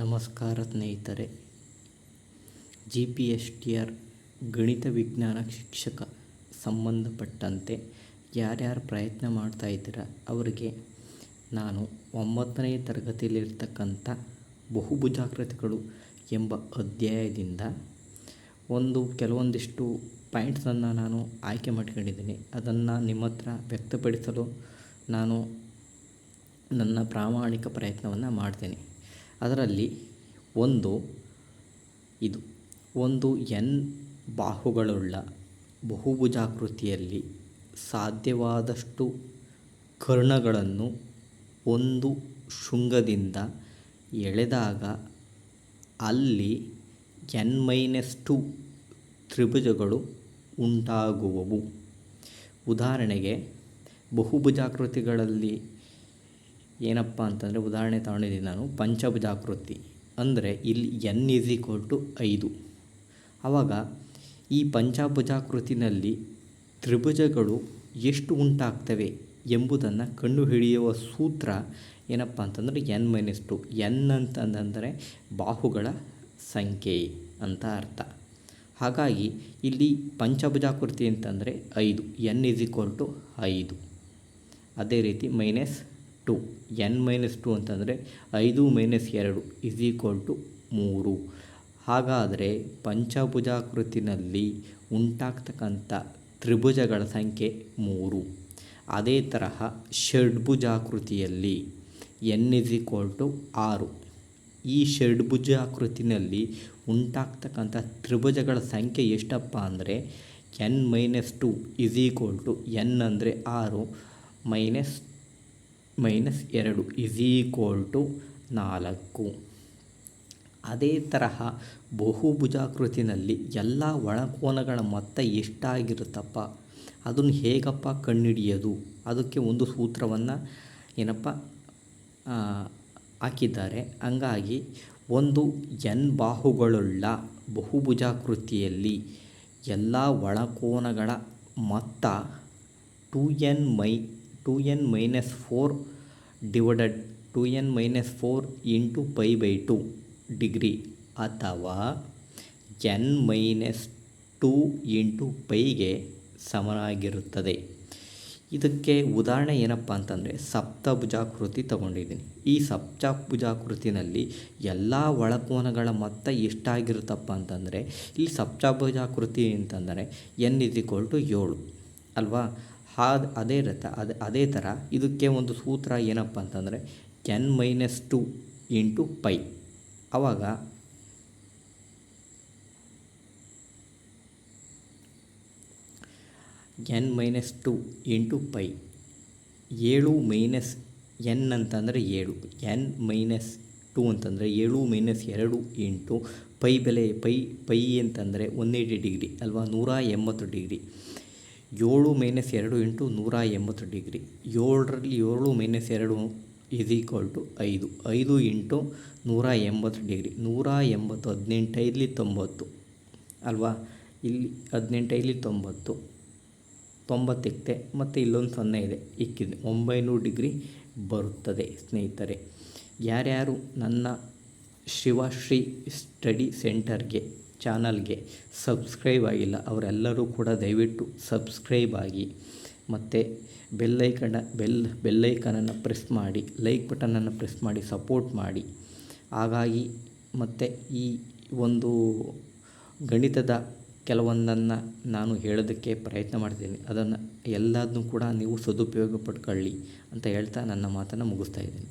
ನಮಸ್ಕಾರ ಸ್ನೇಹಿತರೆ. G P S T R ಗಣಿತ ವಿಜ್ಞಾನ ಶಿಕ್ಷಕ ಸಂಬಂಧಪಟ್ಟಂತೆ ಯಾರ್ಯಾರು ಪ್ರಯತ್ನ ಮಾಡ್ತಾ ಇದ್ದೀರ ಅವರಿಗೆ ನಾನು ಒಂಬತ್ತನೇ ತರಗತಿಯಲ್ಲಿರ್ತಕ್ಕಂಥ ಬಹುಭುಜಾಕೃತಿಗಳು ಎಂಬ ಅಧ್ಯಾಯದಿಂದ ಒಂದು ಕೆಲವೊಂದಿಷ್ಟು ಪಾಯಿಂಟ್ಸನ್ನು ನಾನು ಆಯ್ಕೆ ಮಾಡ್ಕೊಂಡಿದ್ದೀನಿ. ಅದನ್ನು ನಿಮ್ಮ ಹತ್ರ ವ್ಯಕ್ತಪಡಿಸಲು ನಾನು ನನ್ನ ಪ್ರಾಮಾಣಿಕ ಪ್ರಯತ್ನವನ್ನು ಮಾಡ್ತೇನೆ. ಅದರಲ್ಲಿ ಒಂದು ಇದು, ಒಂದು ಎನ್ ಬಾಹುಗಳುಳ್ಳ ಬಹುಭುಜಾಕೃತಿಯಲ್ಲಿ ಸಾಧ್ಯವಾದಷ್ಟು ಕರ್ಣಗಳನ್ನು ಒಂದು ಶೃಂಗದಿಂದ ಎಳೆದಾಗ ಅಲ್ಲಿ ಎನ್ ಮೈನಸ್ ಟು ತ್ರಿಭುಜಗಳು ಉಂಟಾಗುವವು. ಉದಾಹರಣೆಗೆ, ಬಹುಭುಜಾಕೃತಿಗಳಲ್ಲಿ ಏನಪ್ಪ ಅಂತಂದರೆ ಉದಾಹರಣೆ ತಗೊಂಡಿದ್ದೀನಿ ನಾನು, ಪಂಚಭುಜಾಕೃತಿ. ಅಂದರೆ ಇಲ್ಲಿ ಎನ್ ಈಸ್ ಈಕ್ವಲ್ ಟು ಐದು. ಆವಾಗ ಈ ಪಂಚಭುಜಾಕೃತಿನಲ್ಲಿ ತ್ರಿಭುಜಗಳು ಎಷ್ಟು ಉಂಟಾಗ್ತವೆ ಎಂಬುದನ್ನು ಕಂಡುಹಿಡಿಯುವ ಸೂತ್ರ ಏನಪ್ಪ ಅಂತಂದರೆ ಎನ್ ಮೈನಸ್ ಟು ಎನ್ ಅಂತಂದರೆ ಬಾಹುಗಳ ಸಂಖ್ಯೆ ಅಂತ ಅರ್ಥ. ಹಾಗಾಗಿ ಇಲ್ಲಿ ಪಂಚಭುಜಾಕೃತಿ ಅಂತಂದರೆ ಐದು ಎನ್ ಈಸ್ ಈಕ್ವಲ್ ಟು ಐದು. ಅದೇ ರೀತಿ minus two, N minus two ಅಂತಂದರೆ ಐದು ಮೈನಸ್ ಎರಡು ಇಸ್ ಈಕ್ವಲ್ ಟು ಮೂರು. ಹಾಗಾದರೆ ಪಂಚಭುಜಾಕೃತಿನಲ್ಲಿ ಉಂಟಾಗ್ತಕ್ಕಂಥ ತ್ರಿಭುಜಗಳ ಸಂಖ್ಯೆ ಮೂರು. ಅದೇ ತರಹ ಷಡ್ಭುಜಾಕೃತಿಯಲ್ಲಿ ಎನ್ ಇಸ್ ಈಕ್ವಲ್ ಟು ಆರು. ಈ ಷಡ್ಭುಜಾಕೃತಿನಲ್ಲಿ ಉಂಟಾಗ್ತಕ್ಕಂಥ ತ್ರಿಭುಜಗಳ ಸಂಖ್ಯೆ ಎಷ್ಟಪ್ಪ ಅಂದರೆ N minus two is equal to N ಅಂದರೆ ಆರು ಮೈನಸ್ ಮೈನಸ್ ಎರಡು ಇಸ್ ಈಕ್ವಲ್ ಟು ನಾಲ್ಕು. ಅದೇ ತರಹ ಬಹುಭುಜಾಕೃತಿನಲ್ಲಿ ಎಲ್ಲ ಒಳಕೋನಗಳ ಮೊತ್ತ ಎಷ್ಟಾಗಿರುತ್ತಪ್ಪ? ಅದನ್ನು ಹೇಗಪ್ಪ ಕಣ್ಣಿಡಿಯೋದು ಅದಕ್ಕೆ ಒಂದು ಸೂತ್ರವನ್ನು ಏನಪ್ಪ ಹಾಕಿದ್ದಾರೆ. ಹಂಗಾಗಿ ಒಂದು ಎನ್ ಬಾಹುಗಳುಳ್ಳ ಬಹುಭುಜಾಕೃತಿಯಲ್ಲಿ ಎಲ್ಲ ಒಳಕೋನಗಳ ಮೊತ್ತ two N my two N minus four divided two N minus four into pi by two degree ಅಥವಾ ಎನ್ ಮೈನಸ್ ಟು ಇಂಟು ಪೈಗೆ ಸಮನಾಗಿರುತ್ತದೆ. ಇದಕ್ಕೆ ಉದಾಹರಣೆ ಏನಪ್ಪ ಅಂತಂದರೆ ಸಪ್ತಭುಜಾಕೃತಿ ತಗೊಂಡಿದ್ದೀನಿ. ಈ ಸಪ್ತಭುಜಾಕೃತಿನಲ್ಲಿ ಎಲ್ಲ ಒಳಕೋನಗಳ ಮೊತ್ತ ಎಷ್ಟಾಗಿರುತ್ತಪ್ಪ ಅಂತಂದರೆ, ಇಲ್ಲಿ ಸಪ್ತಭುಜಾಕೃತಿ ಅಂತಂದರೆ ಎನ್ ಇಸ್ ಏಳು, ಅಲ್ವಾ? ಹಾದ್ ಅದೇ ರಥ, ಅದೇ ಅದೇ ಥರ ಇದಕ್ಕೆ ಒಂದು ಸೂತ್ರ ಏನಪ್ಪ ಅಂತಂದರೆ N minus two into pi ಆವಾಗ N minus two into pi ಏಳು ಮೈನಸ್ ಎನ್ ಅಂತಂದರೆ ಏಳು ಎನ್ ಮೈನಸ್ ಟು ಅಂತಂದರೆ ಏಳು ಮೈನಸ್ ಎರಡು ಇಂಟು ಪೈ ಬೆಲೆ ಪೈ ಪೈ ಅಂತಂದರೆ ಒನ್ ಏಯ್ಟಿ ಡಿಗ್ರಿ, ಅಲ್ವಾ? ನೂರ ಎಂಬತ್ತು ಡಿಗ್ರಿ. ಏಳು ಮೈನಸ್ ಎರಡು ಇಂಟು ನೂರ ಎಂಬತ್ತು ಡಿಗ್ರಿ ಏಳರಲ್ಲಿ ಏಳು ಮೈನಸ್ ಎರಡು ಇಸ್ ಈಕ್ವಲ್ ಟು ಐದು. ಐದು ಇಂಟು ನೂರ ಎಂಬತ್ತು ಡಿಗ್ರಿ ನೂರ ಎಂಬತ್ತು ಹದಿನೆಂಟೈದಲಿ ತೊಂಬತ್ತು. ಅಲ್ವಾ? ಇಲ್ಲಿ ಹದಿನೆಂಟೈದಲಿ ತೊಂಬತ್ತು. ತೊಂಬತ್ತಿಕ್ತೆ. ಮತ್ತು ಇಲ್ಲೊಂದು ಸೊನ್ನೆ ಇದೆ. ಇಕ್ಕಿದೆ. ಒಂಬೈನೂರು ಡಿಗ್ರಿ ಬರುತ್ತದೆ ಸ್ನೇಹಿತರೆ. ಯಾರ್ಯಾರು ನನ್ನ ಶಿವಶ್ರೀ ಸ್ಟಡಿ ಸೆಂಟರ್ಗೆ ಚಾನಲ್ಗೆ ಸಬ್ಸ್ಕ್ರೈಬ್ ಆಗಿಲ್ಲ, ಅವರೆಲ್ಲರೂ ಕೂಡ ದಯವಿಟ್ಟು ಸಬ್ಸ್ಕ್ರೈಬ್ ಆಗಿ. ಮತ್ತು ಬೆಲ್ಲೈಕನ ಬೆಲ್ ಬೆಲ್ಲೈಕನನ್ನು ಪ್ರೆಸ್ ಮಾಡಿ, ಲೈಕ್ ಬಟನನ್ನು ಪ್ರೆಸ್ ಮಾಡಿ, ಸಪೋರ್ಟ್ ಮಾಡಿ. ಹಾಗಾಗಿ ಮತ್ತು ಈ ಒಂದು ಗಣಿತದ ಕೆಲವೊಂದನ್ನು ನಾನು ಹೇಳೋದಕ್ಕೆ ಪ್ರಯತ್ನ ಮಾಡ್ತೀನಿ. ಅದನ್ನು ಎಲ್ಲದನ್ನೂ ಕೂಡ ನೀವು ಸದುಪಯೋಗ ಪಡ್ಕೊಳ್ಳಿ ಅಂತ ಹೇಳ್ತಾ ನನ್ನ ಮಾತನ್ನು ಮುಗಿಸ್ತಾ ಇದ್ದೀನಿ.